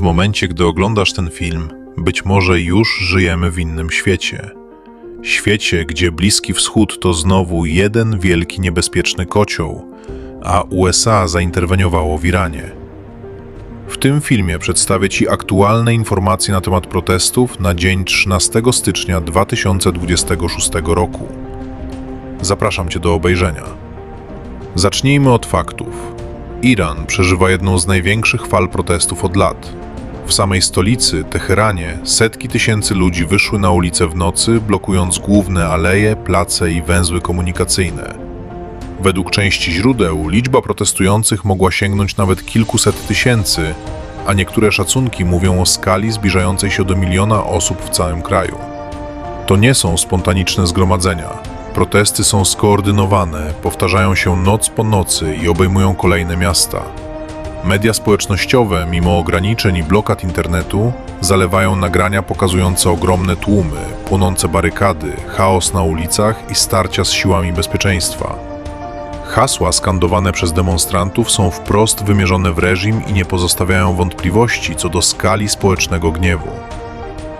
W momencie, gdy oglądasz ten film, być może już żyjemy w innym świecie. Świecie, gdzie Bliski Wschód to znowu jeden wielki niebezpieczny kocioł, a USA zainterweniowało w Iranie. W tym filmie przedstawię Ci aktualne informacje na temat protestów na dzień 13 stycznia 2026 roku. Zapraszam Cię do obejrzenia. Zacznijmy od faktów. Iran przeżywa jedną z największych fal protestów od lat. W samej stolicy, Teheranie, setki tysięcy ludzi wyszły na ulice w nocy, blokując główne aleje, place i węzły komunikacyjne. Według części źródeł liczba protestujących mogła sięgnąć nawet kilkuset tysięcy, a niektóre szacunki mówią o skali zbliżającej się do miliona osób w całym kraju. To nie są spontaniczne zgromadzenia. Protesty są skoordynowane, powtarzają się noc po nocy i obejmują kolejne miasta. Media społecznościowe, mimo ograniczeń i blokad internetu, zalewają nagrania pokazujące ogromne tłumy, płonące barykady, chaos na ulicach i starcia z siłami bezpieczeństwa. Hasła skandowane przez demonstrantów są wprost wymierzone w reżim i nie pozostawiają wątpliwości co do skali społecznego gniewu.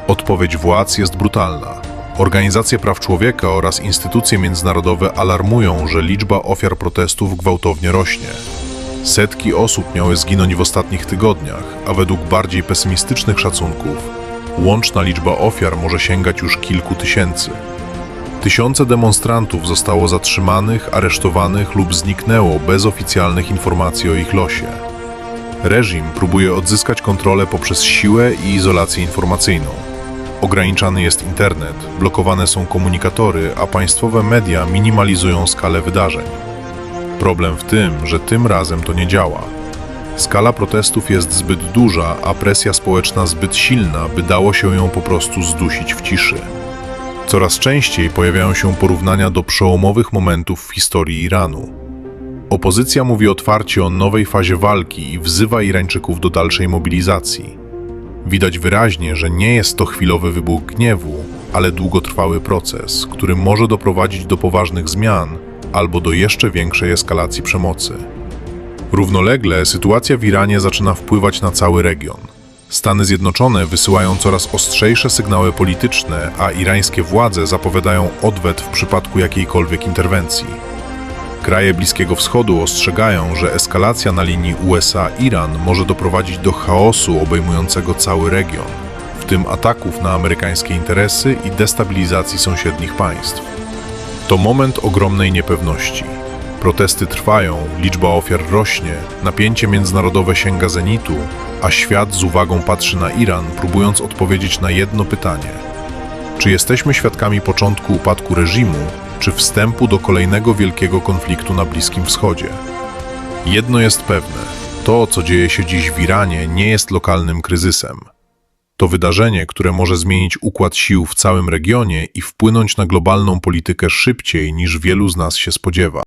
Odpowiedź władz jest brutalna. Organizacje praw człowieka oraz instytucje międzynarodowe alarmują, że liczba ofiar protestów gwałtownie rośnie. Setki osób miały zginąć w ostatnich tygodniach, a według bardziej pesymistycznych szacunków łączna liczba ofiar może sięgać już kilku tysięcy. Tysiące demonstrantów zostało zatrzymanych, aresztowanych lub zniknęło bez oficjalnych informacji o ich losie. Reżim próbuje odzyskać kontrolę poprzez siłę i izolację informacyjną. Ograniczany jest internet, blokowane są komunikatory, a państwowe media minimalizują skalę wydarzeń. Problem w tym, że tym razem to nie działa. Skala protestów jest zbyt duża, a presja społeczna zbyt silna, by dało się ją po prostu zdusić w ciszy. Coraz częściej pojawiają się porównania do przełomowych momentów w historii Iranu. Opozycja mówi otwarcie o nowej fazie walki i wzywa Irańczyków do dalszej mobilizacji. Widać wyraźnie, że nie jest to chwilowy wybuch gniewu, ale długotrwały proces, który może doprowadzić do poważnych zmian albo do jeszcze większej eskalacji przemocy. Równolegle sytuacja w Iranie zaczyna wpływać na cały region. Stany Zjednoczone wysyłają coraz ostrzejsze sygnały polityczne, a irańskie władze zapowiadają odwet w przypadku jakiejkolwiek interwencji. Kraje Bliskiego Wschodu ostrzegają, że eskalacja na linii USA-Iran może doprowadzić do chaosu obejmującego cały region, w tym ataków na amerykańskie interesy i destabilizacji sąsiednich państw. To moment ogromnej niepewności. Protesty trwają, liczba ofiar rośnie, napięcie międzynarodowe sięga zenitu, a świat z uwagą patrzy na Iran, próbując odpowiedzieć na jedno pytanie: czy jesteśmy świadkami początku upadku reżimu, czy wstępu do kolejnego wielkiego konfliktu na Bliskim Wschodzie? Jedno jest pewne: to, co dzieje się dziś w Iranie, nie jest lokalnym kryzysem. To wydarzenie, które może zmienić układ sił w całym regionie i wpłynąć na globalną politykę szybciej niż wielu z nas się spodziewa.